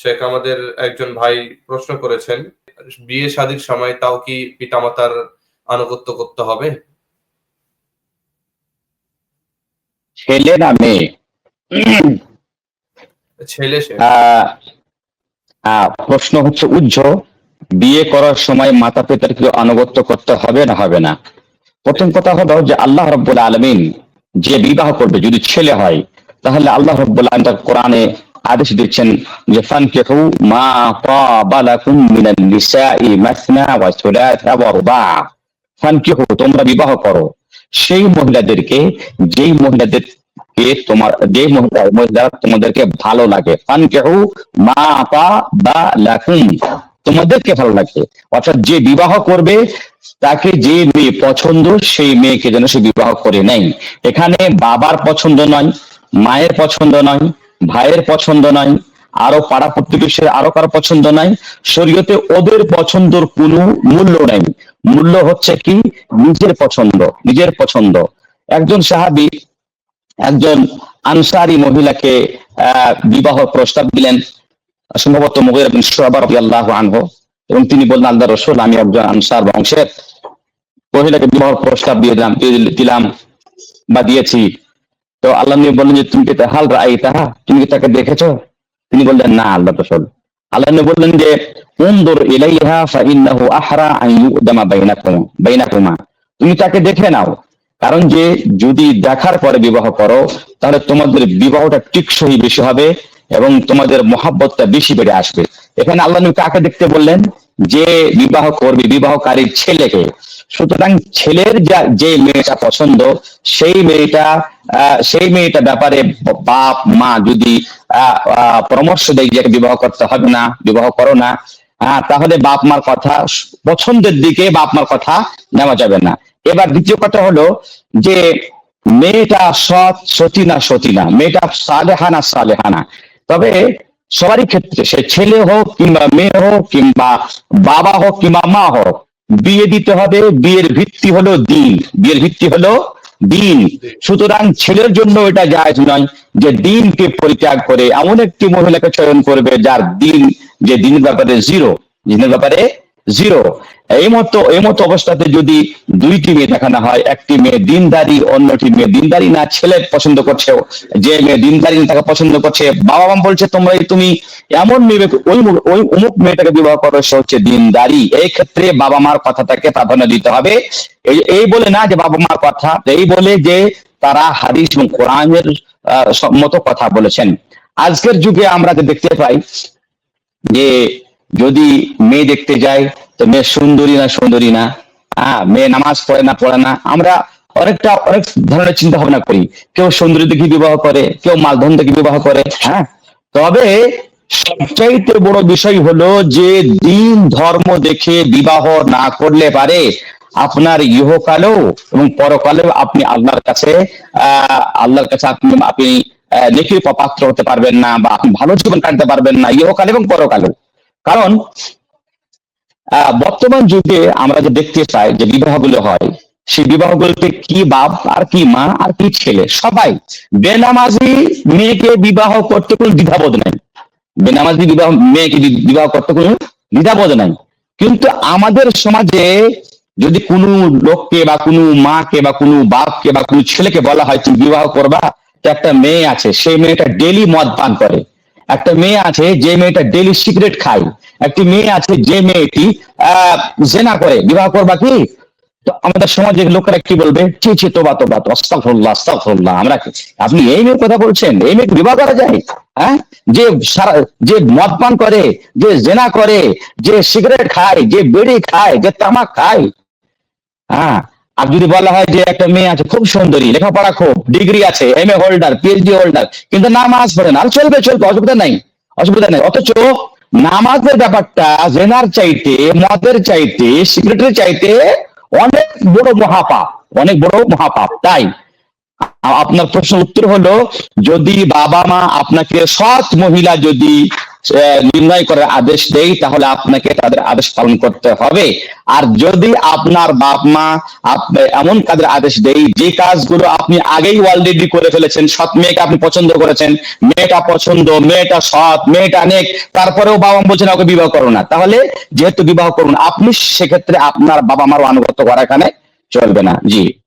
শেখ আমাদের একজন ভাই প্রশ্ন করেছেন বিয়ে শাদীর সময় তাও কি পিতামাতার আনুগত্য করতে হবে? ছেলে না মেয়ে? ছেলে আহ, আহ, প্রশ্ন হচ্ছে উজ্জ বিয়ে করার সময় মাতা পিতার কি আনুগত্য করতে হবে না হবে না? প্রথম কথা হলো যে আল্লাহ রব্বুল আলমিন যে বিবাহ করবে যদি ছেলে হয় তাহলে আল্লাহ রব্বুল আলম তার কোরআনে আদেশ দিচ্ছেন যে, ফানকিহু মা তাবা লাকুম মিনান নিসাই মাসনা ওয়া সুলাসা ওয়া রুবা। ফানকিহু, তোমরা বিবাহ করো। সেই মহিলাদেরকে, যেই মহিলাদের কে তোমার যে মহিলা, মহিলারা তোমাদেরকে ভালো লাগে ফান ফানকিহু মা পা বা লাকুম তোমাদেরকে ভালো লাগে। অর্থাৎ যে বিবাহ করবে, তাকে যে মেয়ে পছন্দ, সেই মেয়েকে যেন সে বিবাহ করে নেয়। এখানে বাবার পছন্দ নয়, মায়ের পছন্দ নয় ভাইয়ের পছন্দ নয় আরও পাড়া প্রতিবেশীর আরও কারও পছন্দ নাই, শরীয়তে ওদের পছন্দর কোনো মূল্য নাই। মূল্য হচ্ছে কি? নিজের পছন্দ নিজের পছন্দ। একজন সাহাবি, একজন আনসারি মহিলাকে বিবাহ প্রস্তাব দিলেন, সম্ভবত মুগের আল্লাহ আনহু, এবং তিনি বললেন, আল্লাহ রসুল, আমি একজন আনসার বংশের। মহিলাকে বিবাহ প্রস্তাব দিয়ে দিলাম দিলাম বা দিয়েছি। তো আল্লাহ নবী বললেন যে, তুমি কি হাল রাই তাহা? তুমি কি তাকে দেখেছ? তিনি বললেন, না, আল্লাহ রসুল আল্লাহ নবী বললেন যে উনদুর ইলাইহা ফাইন্নাহু আহরা আন ইউদামা বাইনাকুম, বাইনাকুমা। তুমি তাকে দেখে নাও। কারণ যে, যদি দেখার পরে বিবাহ করো, তাহলে তোমাদের বিবাহটা টিকসই বেশি হবে এবং তোমাদের মহাব্বতটা বেশি বেড়ে আসবে। এখানে আল্লাহ নবী কাকে দেখতে বললেন? যে, বিবাহ করবে বিবাহকারীর ছেলেকে। সুতরাং ছেলের যা মেয়েটা পছন্দ, সেই মেয়েটা সেই মেয়েটা ব্যাপারে বাপ, মা যদি পরামর্শ দেয় যে বিবাহ করতে হবে না, বিবাহ করো না তাহলে বাপ, মার কথা, পছন্দের দিকে বাপ, মার কথা নেওয়া যাবে না। এবার দ্বিতীয় কথা হলো যে মেয়েটা সৎ, সতী না সতী না, মেয়েটা সালেহানা সালেহানা তবে সবারই ক্ষেত্রে সে ছেলে হোক কিংবা মেয়ে হোক কিংবা বাবা হোক কিংবা মা হোক বিয়ে দিতে হবে, বিয়ের ভিত্তি হলো দিন। বিয়ের ভিত্তি হলো দিন। সুতরাং ছেলের জন্য এটা জায়জ নয় যে দিনকে পরিত্যাগ করে এমন একটি মহিলাকে চয়ন করবে যার দিন, যে দিনের ব্যাপারে জিরো দিনের ব্যাপারে জিরো এই মতো এই মতো অবস্থাতে যদি দুইটি মেয়ে দেখানো হয়, একটি মেয়ে দিনদারি, অন্যটি মেয়ে দিনদারি না, ছেলে পছন্দ করছে যে মেয়ে দিনদারি তাকে পছন্দ করছে, বাবা মা বলছে, তোমরা তুমি এমন মেয়ে, ওই ওই অমুক মেয়েটাকে বিবাহ করো, সে হচ্ছে দিনদারি। এই ক্ষেত্রে বাবা মার কথাটাকে প্রাধান্য দিতে হবে। এই বলে না যে বাবা মার কথা, এই বলে যে তারা হাদিস এবং কোরআনের মতো কথা বলেছেন। আজকের যুগে আমরা যে দেখতে পাই যে যদি মেয়ে দেখতে যাই তো মেয়ে সুন্দরী না সুন্দরী না? হ্যাঁ মেয়ে নামাজ পড়ে না পড়ে না? আমরা অনেকটা, অনেক ধরনের চিন্তা ভাবনা করি। কেউ সুন্দরী দেখে বিবাহ করে, কেউ মালধন দেখে বিবাহ করে হ্যাঁ? তবে সবচাইতে বড় বিষয় হলো যে দিন ধর্ম দেখে বিবাহ না করলে পারে আপনার ইহকালেও এবং পরকালেও আপনি আল্লাহর কাছে আহ আল্লাহর কাছে আপনি আপনি নেকির পাত্র হতে পারবেন না বা আপনি ভালো জীবন কাটতে পারবেন না ইহকাল এবং পরকালেও। কারণ বর্তমান যুগে আমরা যে দেখতে চাই যে বিবাহগুলো হয়, সেই বিবাহগুলোতে কি বাপ আর কি মা আর কি ছেলে? সবাই বেনামাজি মেয়েকে বিবাহ করতে কোনো দ্বিধাবোধ নাই। বেনামাজি বিবাহ, মেয়েকে বিবাহ করতে কোনো দ্বিধাবোধ নাই। কিন্তু আমাদের সমাজে যদি কোনো লোককে বা কোনো মাকে বা কোনো বাপকে বা কোনো ছেলেকে বলা হয় তুমি বিবাহ করবা, তো একটা মেয়ে আছে, সেই মেয়েটা ডেলি মদ পান করে। একটা মেয়ে আছে যে মেয়েটা ডেলি সিগারেট খায়। একটি মেয়ে আছে যে মেয়েটি জেনা করে, বিবাহ করবা কি? তো আমাদের সমাজের লোকেরা কি বলবে? ছি ছি, তোবা তোবা তো আস্তাগফিরুল্লাহ আস্তাগফিরুল্লাহ, আমরা আপনি এই মেয়ের কথা বলছেন, এই মেয়েকে বিবাহ করা যায়? হ্যাঁ? যে সারা, যে মদ পান করে, যে জেনা করে, যে সিগারেট খায়, যে বেড়ি খায়, যে তামাক খায় হ্যাঁ? আর যদি বলা হয় যে একটা মেয়ে আছে, খুব সুন্দরী, লেখাপড়া খুব, ডিগ্রি আছে M A holder PhD holder কিন্তু নামাজ পড়ে না। আর চলবে চলবে, অসুবিধা নাই অসুবিধা নাই। অথচ নামাজের ব্যাপারটা, জেনার চাইতে, মদের চাইতে সিগারেটের চাইতে অনেক বড় মহাপাপ, অনেক বড় মহাপাপ। তাই আপনার প্রশ্ন উত্তর হলো, যদি বাবা মা আপনাকে সৎ মহিলা যদি নির্ণয় করার আদেশ দেয়, তাহলে আপনাকে তাদের আদেশ পালন করতে হবে। আর যদি আপনার বাপ মা এমন কাজের আদেশ দেয়, যে কাজগুলো আপনি আগেই অলরেডি করে ফেলেছেন, সৎ মেয়েকে আপনি পছন্দ করেছেন, মেয়েটা পছন্দ, মেয়েটা সৎ, মেয়েটা নেক তারপরেও বাবা মা বলছেন, ওকে বিবাহ করো না। তাহলে যেহেতু বিবাহ করুন, আপনি সেক্ষেত্রে আপনার বাবা মার অনুগত করা এখানে চলবে না। জি।